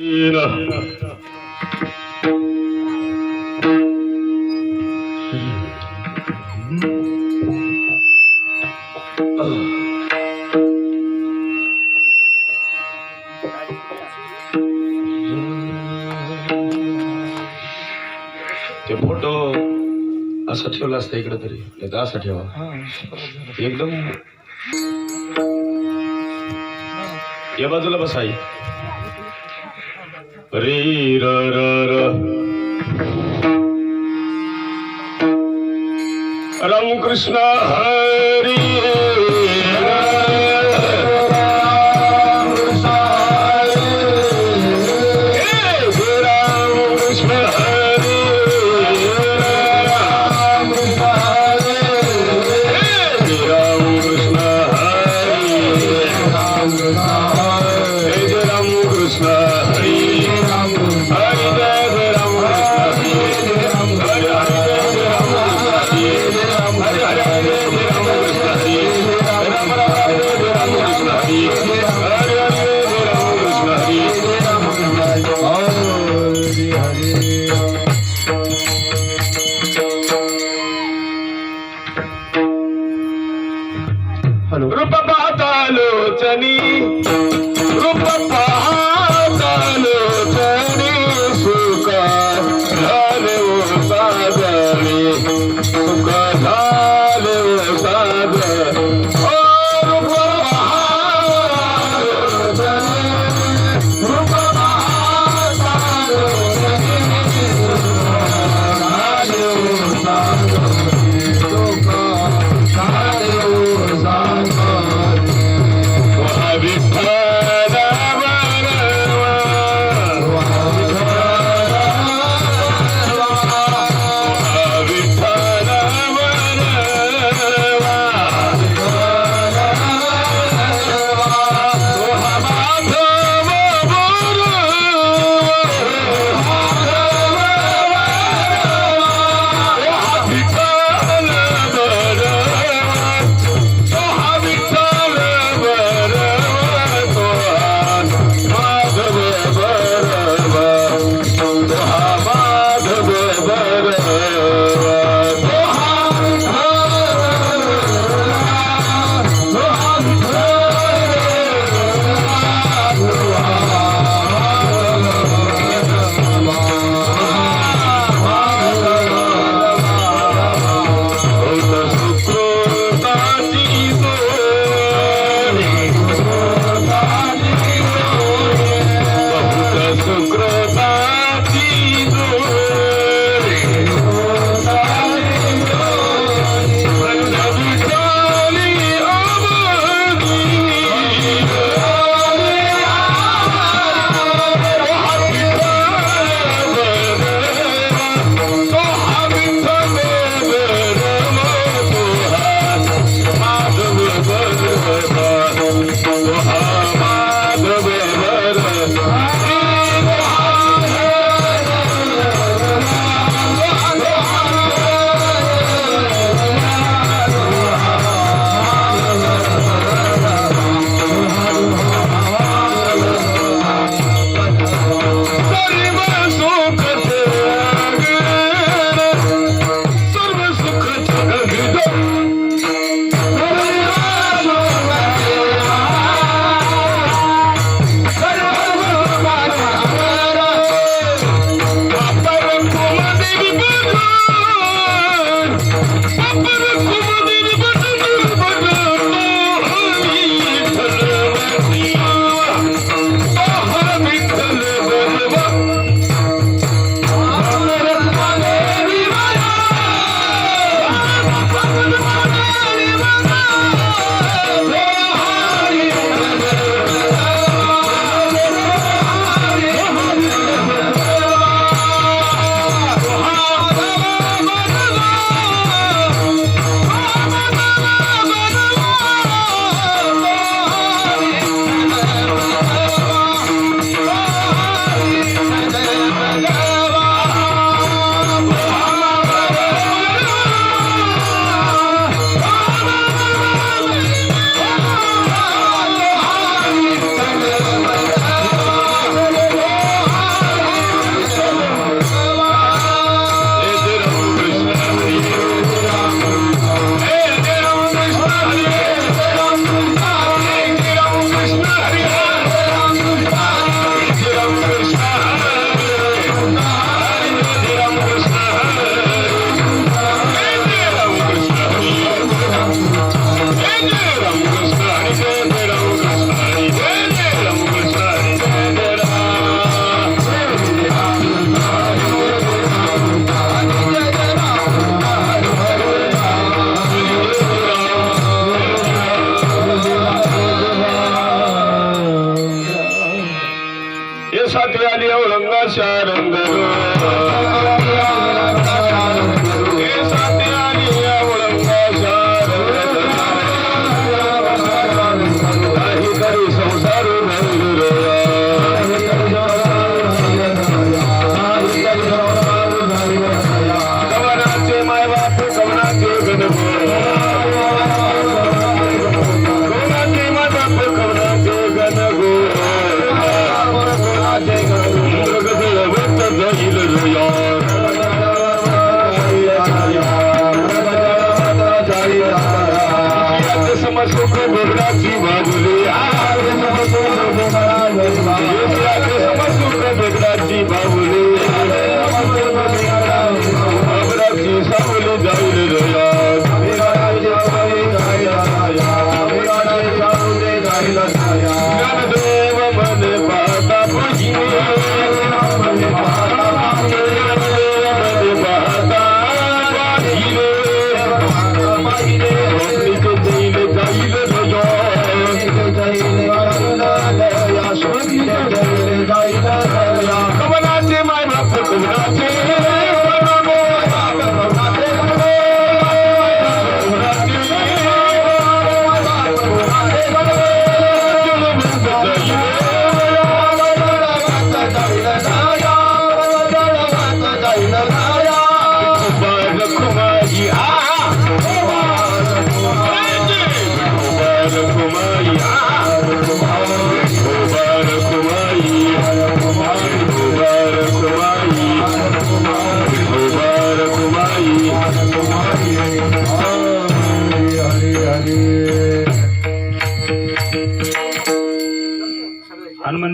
ते फोटो असा ठेवला असता इकडे तरी नाही तर असा ठेवा एकदम या बाजूला बस રી ર ર રામ કૃષ્ણ હરે సత్యాలి ఉలంగా శారంగ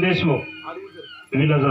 દેશમુખ વિનોદ